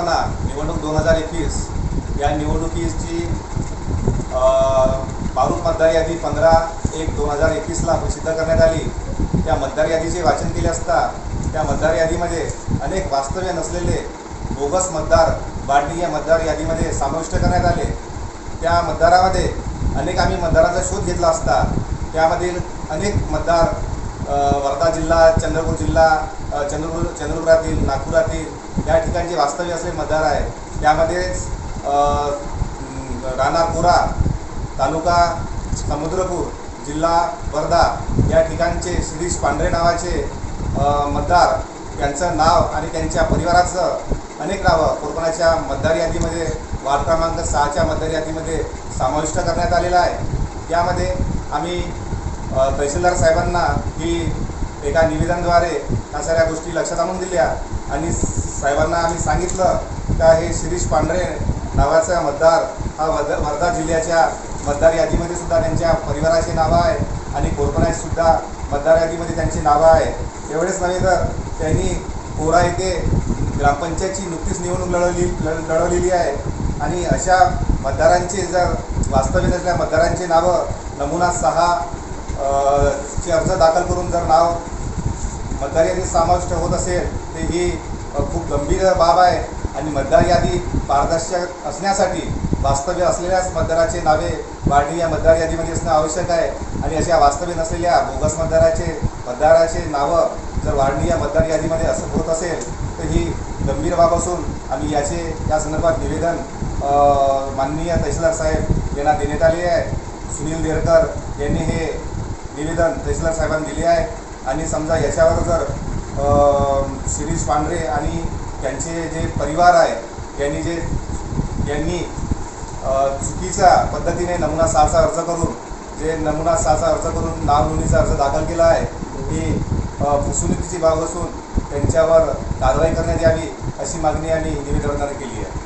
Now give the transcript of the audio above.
संकल्पना निवडणूक दोन हजार एकवीस या निवडणुकीची अ, मतदार यादी पंधरा एक दोन हजार एकवीसला प्रसिद्ध करण्यात आली. त्या मतदार यादीचे वाचन केले असता त्या मतदार यादीमध्ये अनेक वास्तव्य नसलेले बोगस मतदार बाडणी या मतदार यादीमध्ये समाविष्ट करण्यात आले. त्या मतदारामध्ये अनेक आम्ही मतदारांचा शोध घेतला असता. त्यामधील अनेक मतदार वर्धा जिल्हा चंद्रपूर जिल्हा चंद्रपूर चंद्रपुरातील नागपुरातील या ठिकाणचे वास्तव्य असे मतदार आहे त्यामध्येच अ, राणापुरा तालुका समुद्रपूर जिल्हा वर्धा या ठिकाणचे शिरीष पांढरे नावाचे मतदार यांचं नाव आणि त्यांच्या परिवाराचं अनेक नावं कोकणाच्या मतदार यादीमध्ये वार्ड क्रमांक सहाच्या मतदार यादीमध्ये समाविष्ट करण्यात आलेलं आहे. त्यामध्ये आम्ही तहसीलदार साहेबांना ही एका निवेदनद्वारे ह्या सगळ्या गोष्टी लक्षात आणून दिल्या. आणि साहेबांना आम्ही सांगितलं का हे शिरीष पांढरे नावाचा मतदार हा वर्धा वर्धा जिल्ह्याच्या मतदार यादीमध्ये सुद्धा त्यांच्या परिवाराची नावं आहे आणि कोरपणाची मतदार यादीमध्ये त्यांची नावं आहे. एवढेच नव्हे तर त्यांनी कोरा येथे ग्रामपंचायतची नुकतीच निवडणूक लढवली लढवलेली आहे. आणि अशा मतदारांचे जर वास्तव्य नसलेल्या मतदारांची नावं नमुना सहा चे अर्ज दाखल करून जर नाव मतदार यादीत समाविष्ट होत असेल तर ही खूप गंभीर बाब आहे. आणि मतदार यादी पारदर्शक असण्यासाठी वास्तव्य असलेल्याच मतदाराचे नावे वाढणी या मतदार यादीमध्ये असणं आवश्यक आहे. आणि अशा वास्तव्य नसलेल्या बोगस मतदाराचे मतदाराचे नावं जर वाढणी या मतदार यादीमध्ये असं होत असेल तर ही गंभीर बाब असून आम्ही याचे या संदर्भात निवेदन माननीय तहसीलदार साहेब यांना देण्यात आले आहे. सुनील देरकर यांनी हे निवेदन तहसीलदार साहेबांनी दिले आहे. आणि समजा याच्यावर जर शिरीष पांढरे आणि त्यांचे जे परिवार आहे यांनी जे यांनी चुकीच्या पद्धतीने नमुना सहाचा अर्ज करून जे नमुना सहाचा अर्ज करून नाव नोंदणीचा अर्ज दाखल केला आहे ही फसवणुकीची बाब असून त्यांच्यावर कारवाई करण्यात यावी अशी मागणी आम्ही निवेदनाने केली आहे.